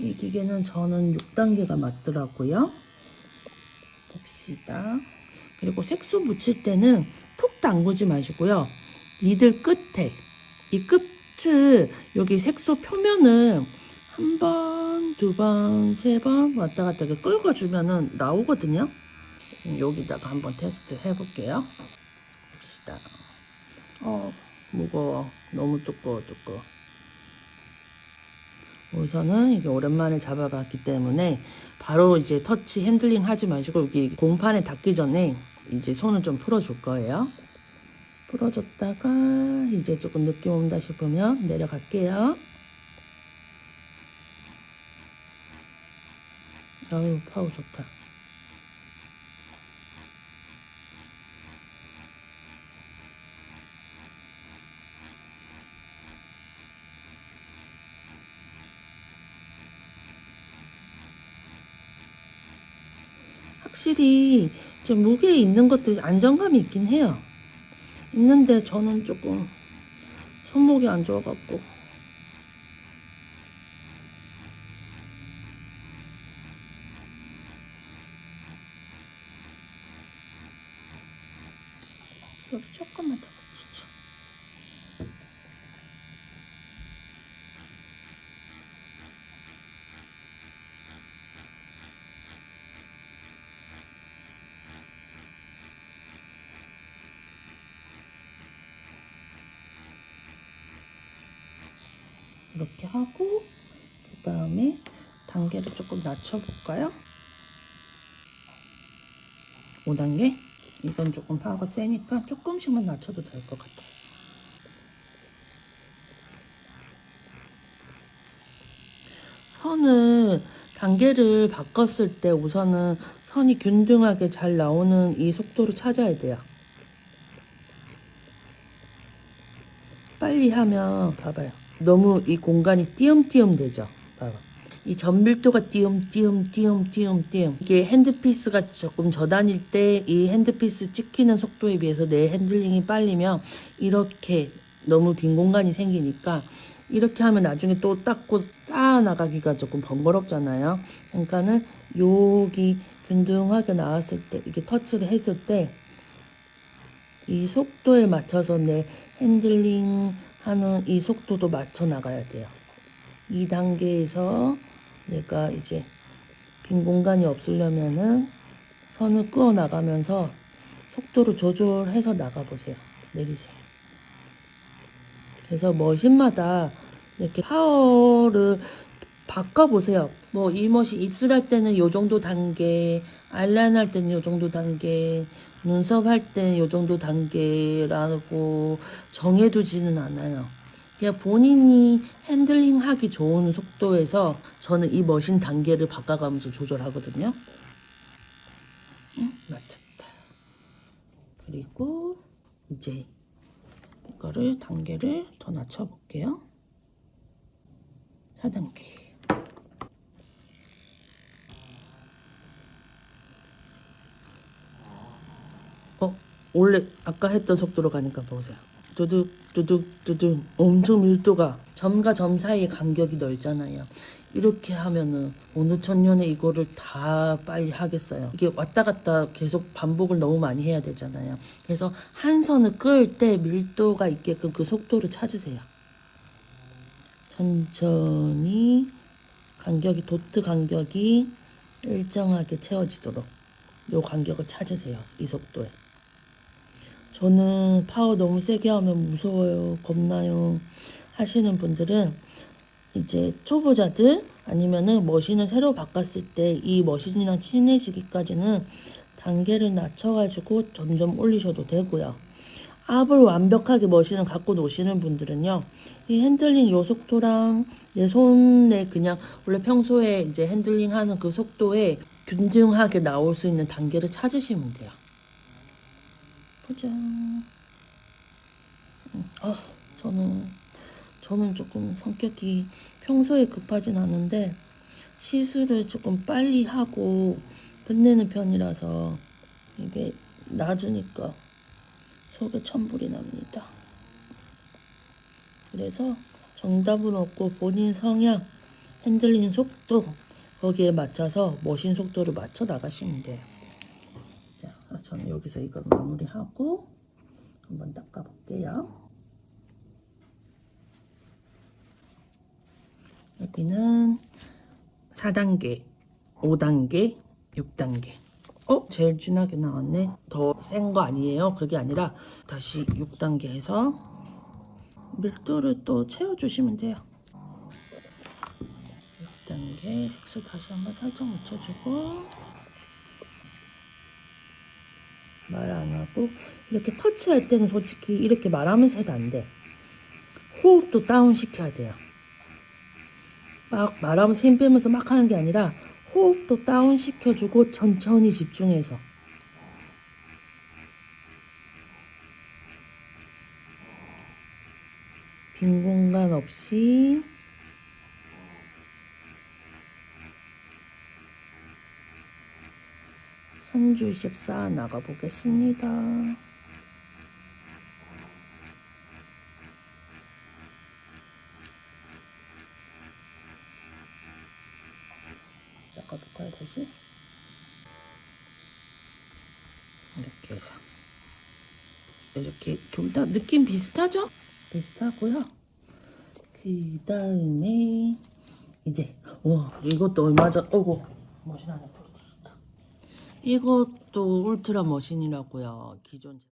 이 기계는 저는 6단계가 맞더라고요. 봅시다. 그리고 색소 묻힐 때는 푹 담그지 마시고요. 니들 끝에 이 끝을 여기 색소 표면을 한 번, 두 번, 세 번 왔다 갔다 이렇게 긁어주면은 나오거든요. 음, 여기다가 한번 테스트 해볼게요. 봅시다. 어, 무거워. 너무 두꺼워, 두꺼워. 우선은 이게 오랜만에 잡아봤기 때문에 바로 이제 터치 핸들링 하지 마시고 여기 공판에 닿기 전에 이제 손을 좀 풀어줄 거예요. 풀어줬다가 이제 조금 느낌 온다 싶으면 내려갈게요. 아유 파워 좋다. 확실히 좀 무게에 있는 것들이 안정감이 있긴 해요. 있는데 저는 조금 손목이 안 좋아갖고 여기 조금만 더 이렇게 하고 그 다음에 단계를 조금 낮춰볼까요? 5단계? 이건 조금 파워가 세니까 조금씩만 낮춰도 될 것 같아요. 선을 단계를 바꿨을 때 우선은 선이 균등하게 잘 나오는 이 속도를 찾아야 돼요. 빨리 하면 봐봐요. 너무 이 공간이 띄엄띄엄 되죠. 봐봐. 이 전밀도가 띄엄띄엄 띄엄띄엄 띄엄 이게 핸드피스가 조금 저다닐 때이 핸드피스 찍히는 속도에 비해서 내 핸들링이 빨리면 이렇게 너무 빈 공간이 생기니까 이렇게 하면 나중에 또 닦고 쌓아 나가기가 조금 번거롭잖아요. 그러니까는 여기 균등하게 나왔을 때 이게 터치를 했을 때 이 속도에 맞춰서 내 핸들링 하는 이 속도도 맞춰 나가야 돼요. 이 단계에서 내가 이제 빈 공간이 없으려면은 선을 끄어 나가면서 속도를 조절해서 나가 보세요. 내리세요. 그래서 머신마다 이렇게 파워를 바꿔보세요. 뭐 이 멋이 입술할 때는 요 정도 단계, 아이라인 할 때는 요 정도 단계, 눈썹 할 때는 요 정도 단계라고 정해두지는 않아요. 그냥 본인이 핸들링 하기 좋은 속도에서 저는 이 머신 단계를 바꿔가면서 조절하거든요. 응, 맞췄다. 그리고 이제 이거를 단계를 더 낮춰볼게요. 4단계. 어, 원래 아까 했던 속도로 가니까 보세요. 두둑 두둑 두둑 엄청 밀도가 점과 점 사이의 간격이 넓잖아요. 이렇게 하면은 어느 천년에 이거를 다 빨리 하겠어요. 이게 왔다 갔다 계속 반복을 너무 많이 해야 되잖아요. 그래서 한 선을 끌 때 밀도가 있게끔 그 속도를 찾으세요. 천천히 간격이 도트 간격이 일정하게 채워지도록 요 간격을 찾으세요. 이 속도에. 저는 파워 너무 세게 하면 무서워요. 겁나요. 하시는 분들은 이제 초보자들 아니면은 머신을 새로 바꿨을 때 이 머신이랑 친해지기까지는 단계를 낮춰가지고 점점 올리셔도 되고요. 압을 완벽하게 머신을 갖고 노시는 분들은요. 이 핸들링 요 속도랑 내 손에 그냥 원래 평소에 이제 핸들링 하는 그 속도에 균등하게 나올 수 있는 단계를 찾으시면 돼요. 음, 아, 저는 저는 조금 성격이 평소에 급하진 않은데 시술을 조금 빨리 하고 끝내는 편이라서 이게 낮으니까 속에 천불이 납니다. 그래서 정답은 없고 본인 성향 핸들링 속도 거기에 맞춰서 머신 속도를 맞춰 나가시면 돼요. 여기서 이걸 마무리하고 한번 닦아 볼게요. 여기는 4단계, 5단계, 6단계. 어? 제일 진하게 나왔네. 더 센 거 아니에요. 그게 아니라 다시 6단계 해서 밀도를 또 채워주시면 돼요. 6단계 색소 다시 한번 살짝 묻혀주고 말 안 하고 이렇게 터치할 때는 솔직히 이렇게 말하면서 해도 안 돼. 호흡도 다운 시켜야 돼요. 막 말하면서 힘 빼면서 막 하는 게 아니라 호흡도 다운 시켜주고 천천히 집중해서 빈 공간 없이 한 줄씩 쌓아 나가 보겠습니다. 닦아볼까요 다시? 이렇게 해서 이렇게 둘 다 느낌 비슷하죠? 비슷하고요. 그 다음에 이제 와 이것도 얼마 전 어고 떨어졌다. 이것도 울트라 머신이라고요. 기존 제-